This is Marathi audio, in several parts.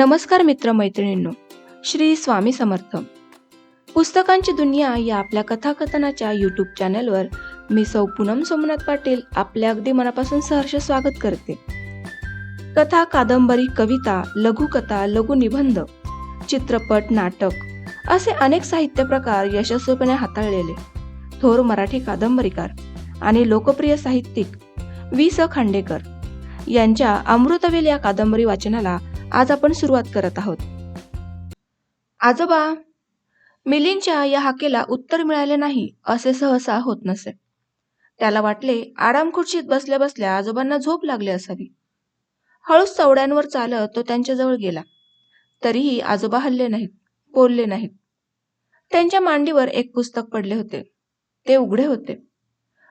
नमस्कार मित्रमैत्रिणींनो श्री स्वामी समर्थ. पुस्तकांची दुनिया या आपल्या कथाकथनाच्या यूट्यूब चॅनलवर मी सौ पूनम सोमनाथ पाटील आपल्या अगदी मनापासून सहर्ष स्वागत करते. कथा कादंबरी कविता लघुकथा लघुनिबंध चित्रपट नाटक असे अनेक साहित्य प्रकार यशस्वीपणे हाताळलेले. थोर मराठी कादंबरीकार आणि लोकप्रिय साहित्यिक वि स खांडेकर यांच्या अमृतवेल या कादंबरी वाचनाला आज आपण सुरुवात करत आहोत. आजोबा मिलिंच्या या हाकेला उत्तर मिळाले नाही असे सहसा होत नसे. त्याला वाटले आराम खुर्चीत बसल्या बसल्या आजोबांना झोप लागली असावी. हळूच चवड्यांवर चालत तो त्यांच्याजवळ गेला. तरीही आजोबा हल्ले नाहीत बोलले नाहीत. त्यांच्या मांडीवर एक पुस्तक पडले होते. ते उघडे होते.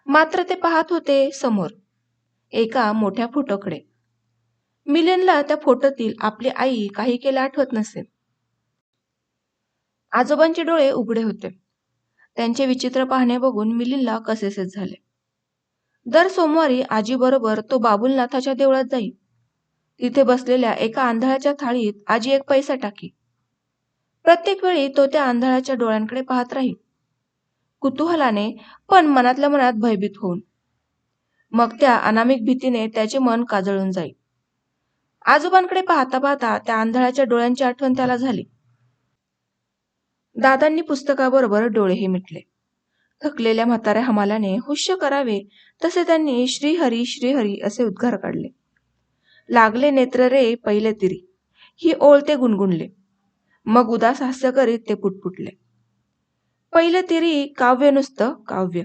मात्र ते पाहत होते समोर. एका मोठ्या फोटोकडे मिलिंदला त्या फोटोतील आपली आई काही केलं आठवत नसे आजोबांचे डोळे उघडे होते. त्यांचे विचित्र पाहणे बघून मिलिंदला कसेसेच झाले. दर सोमवारी आजीबरोबर तो बाबुलनाथाच्या देवळात जाई. तिथे बसलेल्या एका आंधळाच्या थाळीत आजी एक पैसा टाकी. प्रत्येक वेळी तो त्या आंधळाच्या डोळ्यांकडे पाहत राही. कुतूहलाने पण मनातल्या मनात भयभीत होऊन. मग त्या अनामिक भीतीने त्याचे मन काजळून जाई. आजोबांकडे पाहता पाहता त्या आंधळाच्या डोळ्यांची आठवण त्याला झाली. दादांनी पुस्तकाबरोबर डोळेही मिटले. थकलेल्या म्हाताऱ्या हमालाने हुश्य करावे तसे त्यांनी श्रीहरी श्रीहरी असे उद्गार काढले. लागले नेत्र रे पहिले तिरी. ही ओळ ते गुणगुणले. मग उदास हास्य करीत ते पुटपुटले. पहिलं तिरी काव्य नुसतं काव्य.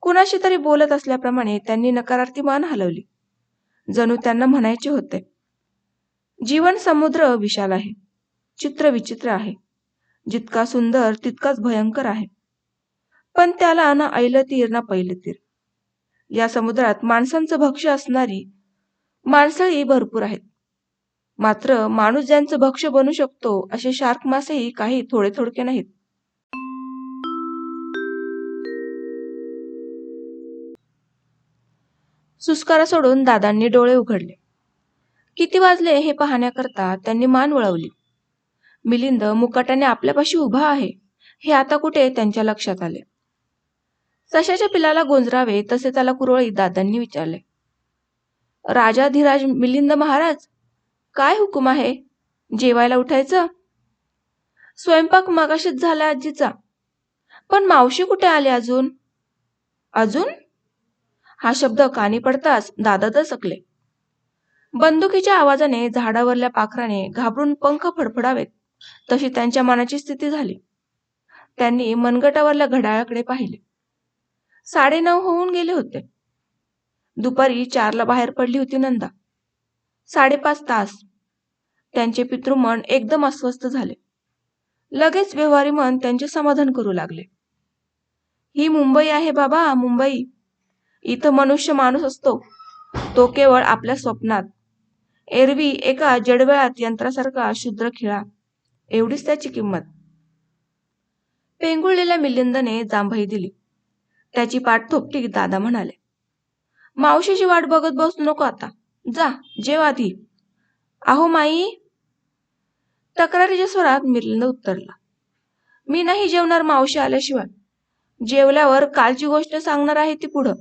कुणाशी तरी बोलत असल्याप्रमाणे त्यांनी नकारार्थी मान हलवली. जणू त्यांना म्हणायचे होते. जीवन समुद्र विशाल आहे. चित्र विचित्र आहे. जितका सुंदर तितकाच भयंकर आहे. पण त्याला ना ऐलं तीर ना पहिलं तीर. या समुद्रात माणसांचं भक्ष्य असणारी माणसंही भरपूर आहेत. मात्र माणूस ज्यांचं भक्ष्य बनू शकतो असे शार्क मासेही काही थोडे थोडके नाहीत. सुस्कारा सोडून दादांनी डोळे उघडले. किती वाजले हे पाहण्याकरता त्यांनी मान वळवली. मिलिंद मुकाट्याने आपल्यापाशी उभा आहे हे आता कुठे त्यांच्या लक्षात आले. सशाच्या पिलाला गोंजरावे तसे त्याला कुरवळी दादांनी विचारले. राजाधिराज मिलिंद महाराज काय हुकूम आहे? जेवायला उठायचं? स्वयंपाक मगाशीच झाला आजीचा. पण मावशी कुठे आले अजून? अजून? हा शब्द कानी पडताच दादा दचकले बंदुकीच्या आवाजाने झाडावरल्या पाखराने घाबरून पंख फडफडावेत तशी त्यांच्या मनाची स्थिती झाली. त्यांनी मनगटावरल्या घड्याळाकडे पाहिले. साडेनऊ होऊन गेले होते. दुपारी चारला बाहेर पडली होती नंदा. साडेपाच तास. त्यांचे पितृमन एकदम अस्वस्थ झाले. लगेच व्यवहारी मन त्यांचे समाधान करू लागले. ही मुंबई आहे बाबा मुंबई. इथं मनुष्य माणूस असतो. तो केवळ आपल्या स्वप्नात. एरवी एका जडवेळात यंत्रासारखा शुद्र खिळा. एवढीच त्याची किंमत. पेंगुळलेल्या मिलिंदने जांभई दिली. त्याची पाठ थोपटी दादा म्हणाले मावशीची वाट बघत बसू नको आता. जा जेव आधी. आहो माई. तक्रारीच्या स्वरात मिलिंद उत्तरला मी नाही जेवणार मावशी आल्याशिवाय. जेवल्यावर कालची गोष्ट सांगणार आहे ती पुढं.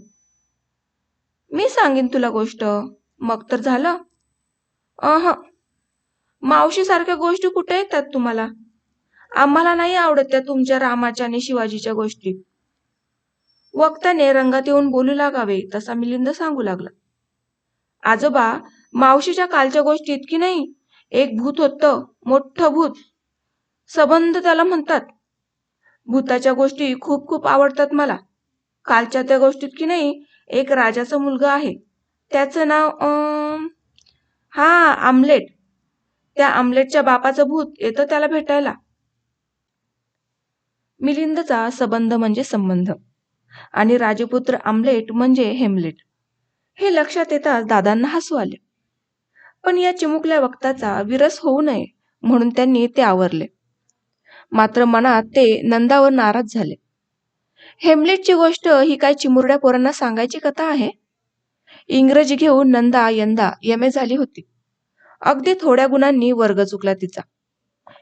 मी सांगेन तुला गोष्ट. मग तर झालं. अह मावशीसारख्या गोष्टी कुठे येतात तुम्हाला? आम्हाला नाही आवडत त्या तुमच्या रामाच्या आणि शिवाजीच्या गोष्टी. वक्त्याने रंगात येऊन बोलू लागावे तसा मिलिंद सांगू लागला. आजोबा मावशीच्या कालच्या गोष्टी इतकी नाही. एक भूत होतं मोठं भूत. सबंध त्याला म्हणतात. भूताच्या गोष्टी खूप खूप आवडतात मला. कालच्या त्या गोष्टीत की नाही एक राजाचा मुलगा आहे. त्याचं नाव अं, हा आमलेट. त्या आमलेटच्या बापाचं भूत येतं त्याला भेटायला. मिलिंदचा संबंध म्हणजे संबंध. आणि राजपुत्र आमलेट म्हणजे हेमलेट. हे लक्षात येताच दादांना हसू आले. पण या चिमुकल्या वक्ताचा विरस होऊ नये म्हणून त्यांनी ते आवरले. मात्र मनात ते नंदावर नाराज झाले. हेमलेटची गोष्ट ही काय चिमुरड्या पोरांना सांगायची कथा आहे? इंग्रजी घेऊन नंदा यंदा यमे झाली होती. अगदी थोड्या गुणांनी वर्ग चुकला तिचा.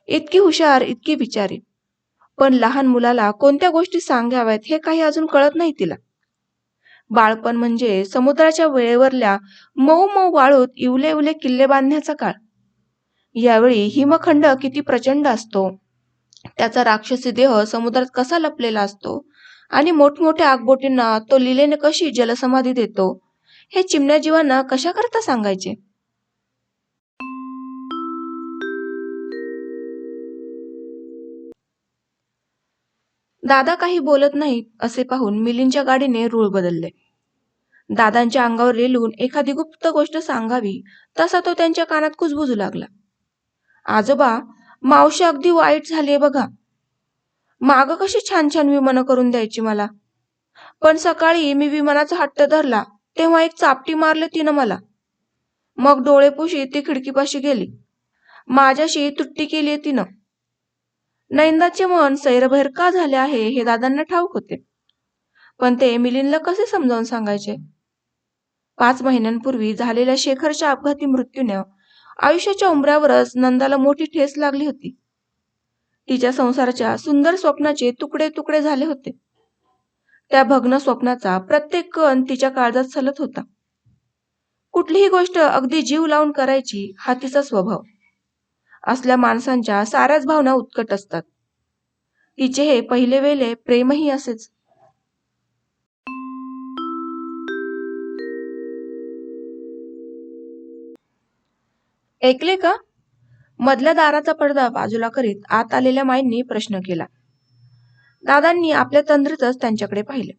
इतकी हुशार इतकी विचारी. पण लहान मुलाला कोणत्या गोष्टी सांगाव्यात हे काही अजून कळत नाही तिला. बाळपण म्हणजे समुद्राच्या वेळेवरल्या मऊ मऊ वाळूत इवले इवले किल्ले बांधण्याचा काळ. यावेळी हिमखंड किती प्रचंड असतो. त्याचा राक्षसी देह समुद्रात कसा लपलेला असतो? आणि मोठमोठ्या आगबोटींना तो लिलेने कशी जलसमाधी देतो हे चिमण्या जीवांना कशा करता सांगायचे? दादा काही बोलत नाहीत असे पाहून मिलींच्या गाडीने रूळ बदलले. दादांच्या अंगावर रेलून एखादी गुप्त गोष्ट सांगावी तसा तो त्यांच्या कानात कुजबुजू लागला. आजोबा मावशी अगदी वाईट झालीये बघा. माग कशी छान छान विमानं करून द्यायची मला. पण सकाळी मी विमानाचा हट्ट धरला तेव्हा एक चापटी मारली तिनं मला. मग डोळे पुशी ती खिडकीपाशी गेली. माझ्याशी तुट्टी केली तिनं. नैंदाचे मन सैरभैर का झाले आहे हे दादांना ठाऊक होते. पण ते मिलिंदला कसे समजावून सांगायचे? पाच महिन्यांपूर्वी झालेल्या शेखरच्या अपघाती मृत्यूने आयुष्याच्या उमऱ्यावरच नंदाला मोठी ठेस लागली होती. तिच्या संसाराच्या सुंदर स्वप्नाचे तुकडे तुकडे झाले होते. त्या भग्न स्वप्नाचा प्रत्येक कण तिच्या काळजात सलत होता. कुठलीही गोष्ट अगदी जीव लावून करायची हा तिचा स्वभाव. असल्या माणसांच्या साऱ्याच भावना उत्कट असतात. तिचे हे पहिले वेले प्रेमही असेच. ऐकले का? मधल्या दाराचा पडदा बाजूला करीत आत आलेल्या माईंनी प्रश्न केला. दादांनी आपल्या तंद्रीतच त्यांच्याकडे पाहिले.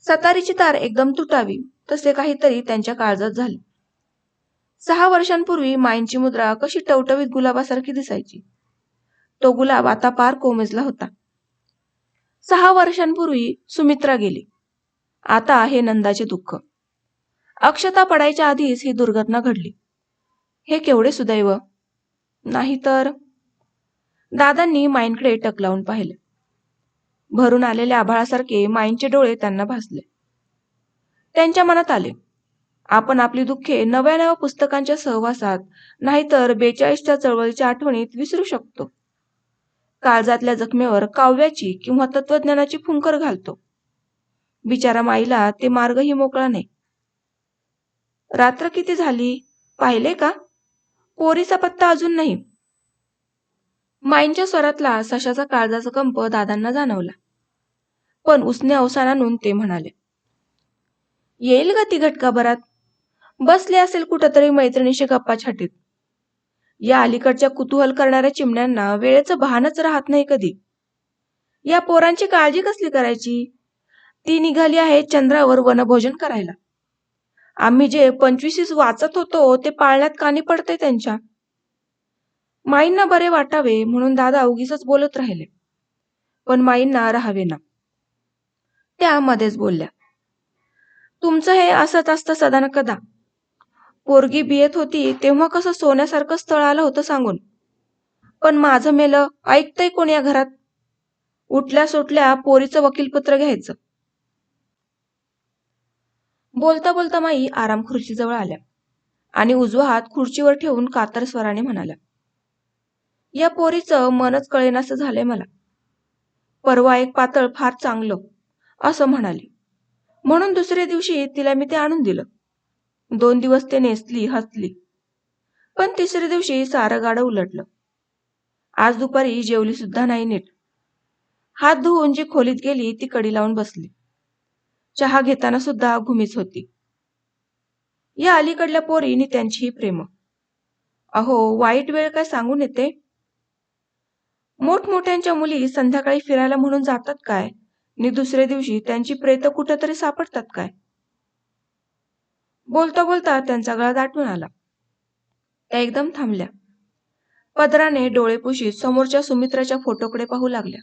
सतारीची तार एकदम तुटावी तसे काहीतरी त्यांच्या काळजात झाले. सहा वर्षांपूर्वी माईंची मुद्रा कशी टवटवीत गुलाबासारखी दिसायची. तो गुलाब आता पार कोमेजला होता. सहा वर्षांपूर्वी सुमित्रा गेली. आता हे नंदाचे दुःख. अक्षता पडायच्या आधीच ही दुर्घटना घडली. हे केवढे सुदैव! नाहीतर दादांनी माईंकडे टक लावून पाहिले. भरून आलेल्या आभाळासारखे माईंचे डोळे त्यांना भासले. त्यांच्या मनात आले आपण आपली दुःखे नव्या नव्या पुस्तकांच्या सहवासात नाहीतर बेचाळीसच्या चळवळीच्या आठवणीत विसरू शकतो. काळजातल्या जखमेवर काव्याची किंवा तत्वज्ञानाची फुंकर घालतो. बिचारा माईला ते मार्गही मोकळा नाही. रात्र किती झाली? पाहिले का? पोरीचा पत्ता अजून नाही. माईंच्या स्वरातला सशाचा काळजाचा कंप दादांना जाणवला. पण उसने अवसान आणून ते म्हणाले येईल का ती घटकाभरात. बसले असेल कुठंतरी मैत्रिणीशी गप्पा छाटीत. या अलीकडच्या कुतूहल करणाऱ्या चिमण्यांना वेळेचं भानच राहत नाही कधी. या पोरांची काळजी कसली करायची? ती निघाली आहे चंद्रावर वनभोजन करायला. आम्ही जे पंचवीस वाचत होतो ते पाळण्यात कानी पडते त्यांच्या. माईंना बरे वाटावे म्हणून दादा उगीच बोलत राहिले. पण माईंना राहावे ना त्या मध्येच बोलल्या तुमचं हे असंच असतं सदा न कदा पोरगी बियत होती तेव्हा कसं सोन्यासारखं स्थळ आलं होतं सांगून. पण माझं मेलं ऐकतंय कोण या घरात? उठल्या सुटल्या पोरीचं वकीलपत्र घ्यायचं. बोलता बोलता माई आराम खुर्चीजवळ आल्या आणि उजवा हात खुर्चीवर ठेवून कातर स्वराने म्हणाल्या या पोरीचं मनच कळेनासं झालंय मला. परवा एक पातळ फार चांगलं असं म्हणाली. म्हणून दुसऱ्या दिवशी तिला मी ते आणून दिलं. दोन दिवस ते नेसली हसली. पण तिसऱ्या दिवशी सारं गाडं उलटलं. आज दुपारी जेवली सुद्धा नाही नीट. हात धुवून जी खोलीत गेली ती कडी लावून बसली. चहा घेताना सुद्धा घुमीच होती. या अलीकडल्या पोरीने त्यांचीही प्रेम. अहो वाईट वेळ काय सांगून येते? मोठमोठ्यांच्या मुली संध्याकाळी फिरायला म्हणून जातात काय? आणि दुसऱ्या दिवशी त्यांची प्रेत कुठेतरी सापडतात काय? बोलता बोलता त्यांचा गळा दाटून आला. त्या एकदम थांबल्या. पदराने डोळे पुशीत समोरच्या सुमित्राच्या फोटोकडे पाहू लागल्या.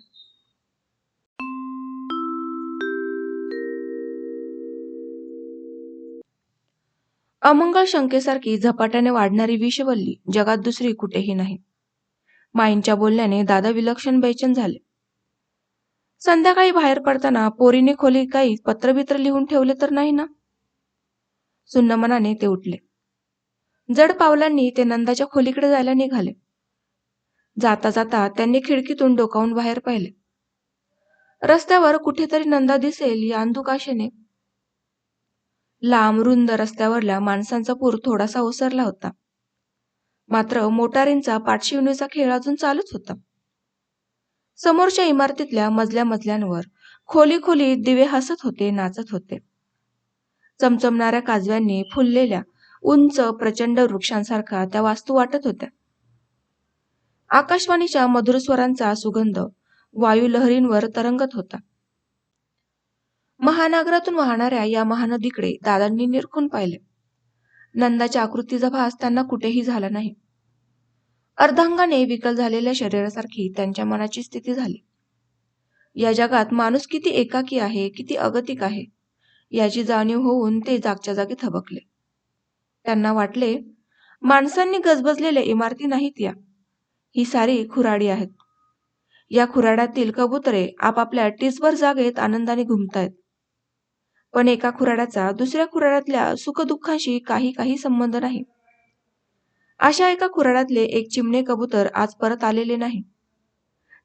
अमंगळ शंकेसारखी झपाट्याने वाढणारी विषवल्ली जगात दुसरी कुठेही नाही. माईंच्या बोलण्याने दादा विलक्षण बेचन झाले. संध्याकाळी बाहेर पडताना पोरीने खोली काही पत्रबित्र लिहून ठेवले तर नाही ना? सुन्नमनाने ते उठले. जड पावलांनी ते नंदाच्या खोलीकडे जायला निघाले. जाता जाता त्यांनी खिडकीतून डोकावून बाहेर पाहिले. रस्त्यावर कुठेतरी नंदा दिसेल या अंधुक आशेने लांब रुंद रस्त्यावरल्या माणसांचा पूर थोडासा ओसरला होता. मात्र मोटारींचा पाठशिवणीचा खेळ अजून चालूच होता. समोरच्या इमारतीतल्या मजल्या मजल्यांवर खोली खोली दिवे हसत होते नाचत होते. चमचमणाऱ्या काजव्यांनी फुललेल्या उंच प्रचंड वृक्षांसारखा त्या वास्तू वाटत होत्या. आकाशवाणीच्या मधुर स्वरांचा सुगंध वायू लहरींवर तरंगत होता. महानगरातून वाहणाऱ्या या महानदीकडे दादांनी निरखून पाहिले. नंदाच्या आकृतीचा भास त्यांना कुठेही झाला नाही. अर्धांगाने विकल झालेल्या शरीरासारखी त्यांच्या मनाची स्थिती झाली. या जगात माणूस किती एकाकी आहे किती अगतिक आहे याची जाणीव होऊन ते जागच्या जागी थबकले. त्यांना वाटले माणसांनी गजबजलेल्या इमारती नाहीत या. ही सारी खुराडी आहेत. या खुराड्यातील कबुतरे आपापल्या टीसभर जागेत आनंदाने घुमतायत. पण एका खुराड्याचा दुसऱ्या खुराड्यातल्या सुखदुःखाशी काही काही संबंध नाही. अशा एका खुराड्यातले एक चिमणे कबूतर आज परत आलेले नाही.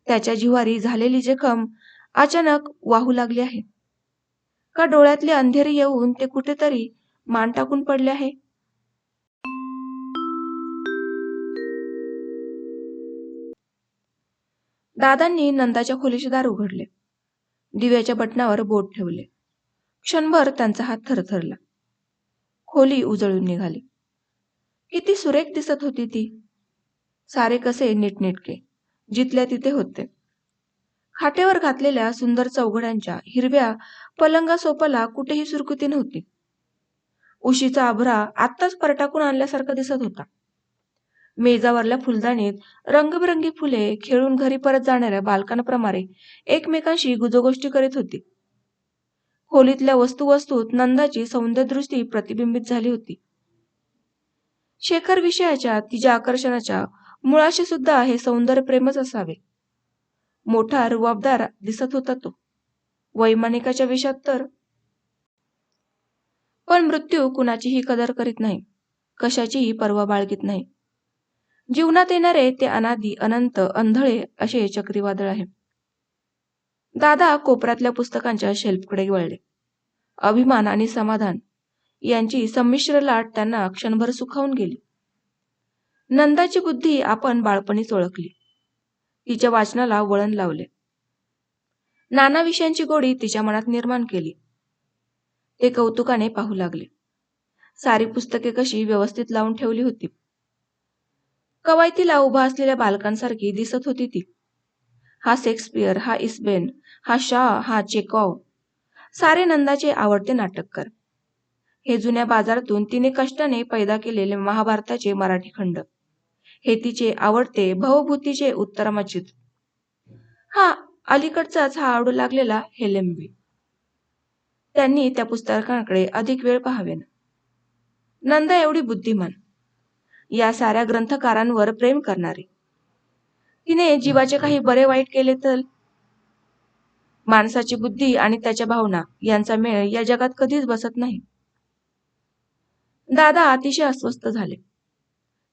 त्याच्या जिवारी झालेली जखम अचानक वाहू लागली आहे. का डोळ्यातले अंधेरी येऊन ते कुठेतरी मान टाकून पडले आहे? दादांनी नंदाच्या खोलीचे दार उघडले. दिव्याच्या बटणावर बोट ठेवले. क्षणभर त्यांचा हात थरथरला. खोली उजळून निघाली. किती सुरेख दिसत होती ती. सारे कसे नीटनेटके. जिथल्या तिथे होते. खाटेवर घातलेल्या सुंदर चौघड्यांच्या हिरव्या पलंगा सोपाला कुठेही सुरकुती नव्हती. उशीचा आभरा आत्ताच परटाकून आणल्यासारखा दिसत होता. मेजावरल्या फुलदाणीत रंगबिरंगी फुले खेळून घरी परत जाणाऱ्या बालकांप्रमाणे एकमेकांशी गुजगोष्टी करीत होती. खोलीतल्या वस्तू वस्तूत नंदाची सौंदर्यदृष्टी प्रतिबिंबित झाली होती. शेखर विषयाच्या तिच्या आकर्षणाच्या मुळाशी सुद्धा हे सौंदर्य प्रेमच असावे. मोठा रुबाबदार दिसत होता तो. वैमानिकाच्या विषयात तर. पण मृत्यू कुणाचीही कदर करीत नाही. कशाचीही पर्वा बाळगीत नाही. जीवनात येणारे ते अनादी अनंत अंधळे असे चक्रीवादळ आहे. दादा कोपऱ्यातल्या पुस्तकांच्या शेल्फकडे वळले. अभिमान आणि समाधान यांची संमिश्र लाट त्यांना क्षणभर सुखावून गेली. नंदाची बुद्धी आपण बाळपणीच ओळखली. तिच्या वाचनाला वळण लावले. नाना विषयांची गोडी तिच्या मनात निर्माण केली. ते कौतुकाने पाहू लागले. सारी पुस्तके कशी व्यवस्थित लावून ठेवली होती. कवायतीला उभा असलेल्या बालकांसारखी दिसत होती ती. हा शेक्सपियर हा इस्बेन हा शाह हा चेकॉव. सारे नंदाचे आवडते नाटककार. हे जुन्या बाजारातून तिने कष्टाने पैदा केलेले महाभारताचे मराठी खंड. हे तिचे आवडते भवभूतीचे उत्तरामाचित. हा अलीकडचाच हा आवडू लागलेला हेलेम्बी. त्यांनी त्या पुस्तकांकडे अधिक वेळ पाहावेन. नंदा एवढी बुद्धिमान. या साऱ्या ग्रंथकारांवर प्रेम करणारी. तिने जीवाचे काही बरे वाईट केले तर? माणसाची बुद्धी आणि त्याच्या भावना यांचा मेळ या जगात कधीच बसत नाही. दादा अतिशय अस्वस्थ झाले.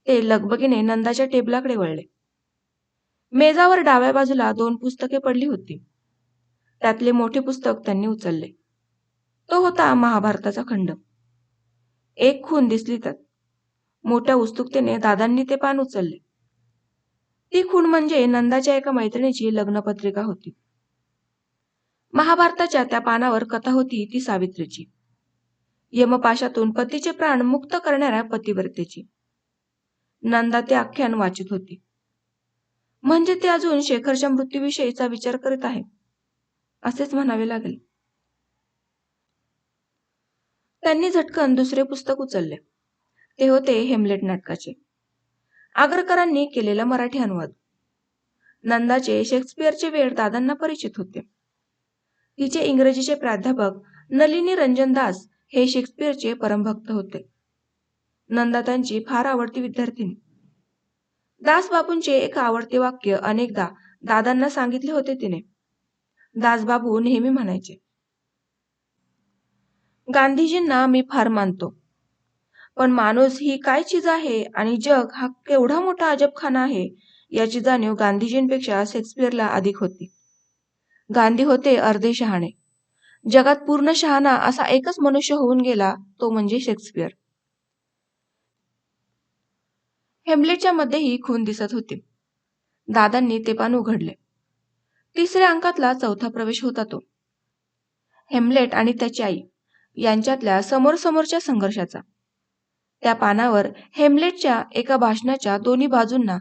ते लगबगीने नंदाच्या टेबलाकडे वळले. मेजावर डाव्या बाजूला दोन पुस्तके पडली होती. त्यातले मोठे पुस्तक त्यांनी उचलले. तो होता महाभारताचा खंड. एक खून दिसली त्यात. मोठ्या उत्सुकतेने दादांनी ते पान उचलले. ती खूण म्हणजे नंदाच्या एका मैत्रिणीची लग्नपत्रिका होती. महाभारताच्या त्या पानावर कथा होती ती सावित्रीची. यमपाशातून पतीचे प्राण मुक्त करणाऱ्या पतिव्रतेची. नंदा ते आख्यान वाचित होती. म्हणजे ते अजून शेखरच्या मृत्यूविषयीचा विचार करीत आहे असेच म्हणावे लागेल. त्यांनी झटकन दुसरे पुस्तक उचलले. ते होते हेमलेट नाटकाचे. आगरकरांनी केलेला मराठी अनुवाद. नंदाचे शेक्सपियरचे वेळ दादांना परिचित होते. तिचे इंग्रजीचे प्राध्यापक नलिनी रंजन दास हे शेक्सपियरचे परमभक्त होते. नंदा त्यांची फार आवडती विद्यार्थिनी. दासबाबूंचे एक आवडते वाक्य अनेकदा दादांना सांगितले होते तिने. दासबाबू नेहमी म्हणायचे गांधीजींना मी फार मानतो. पण माणूस ही काय चीज आहे आणि जग हा केवढा मोठा अजबखाना आहे याची जाणीव गांधीजींपेक्षा शेक्सपियरला अधिक होती. गांधी होते अर्धे शहाणे. जगात पूर्ण शहाणा असा एकच मनुष्य होऊन गेला तो म्हणजे शेक्सपियर. हेमलेटच्या मध्येही खून दिसत होती. दादांनी ते पान उघडले. तिसऱ्या अंकातला चौथा प्रवेश होता तो. हेमलेट आणि त्याची आई यांच्यातल्या समोरसमोरच्या संघर्षाचा. त्या पानावर हेमलेटच्या एका भाषणाच्या दोन्ही बाजूंना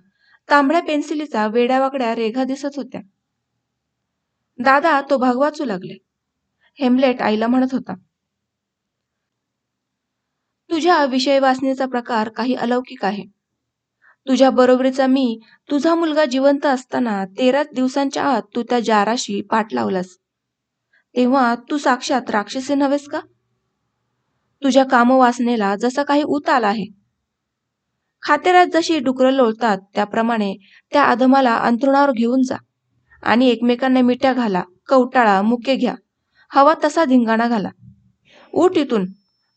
तांबड्या पेन्सिलीचा वेड्यावाकड्या रेघा दिसत होत्या. दादा तो भाग वाचू लागले. हेमलेट आईला म्हणत होता तुझ्या विषय वाचनेचा प्रकार काही अलौकिक आहे. तुझ्या बरोबरीचा मी तुझा मुलगा जिवंत असताना तेराच दिवसांच्या आत तू त्या जाराशी पाठ लावलास. तेव्हा तू साक्षात राक्षसी नव्हेस का? तुझ्या कामवासनेला जसा काही उत आला आहे. खातेरात जशी डुकरं लोळतात त्याप्रमाणे त्या अधमाला अंथरुणावर घेऊन जा आणि एकमेकांना मिठ्या घाला कवटाळा मुके घ्या. हवा तसा धिंगाणा घाला. उठ इथून.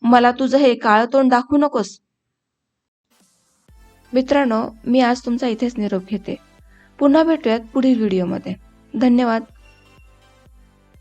मला तुझं हे काळं तोंड दाखवू नकोस. मित्रांनो मी आज तुमचा इथेच निरोप घेते. पुन्हा भेटूयात पुढील व्हिडिओमध्ये. धन्यवाद.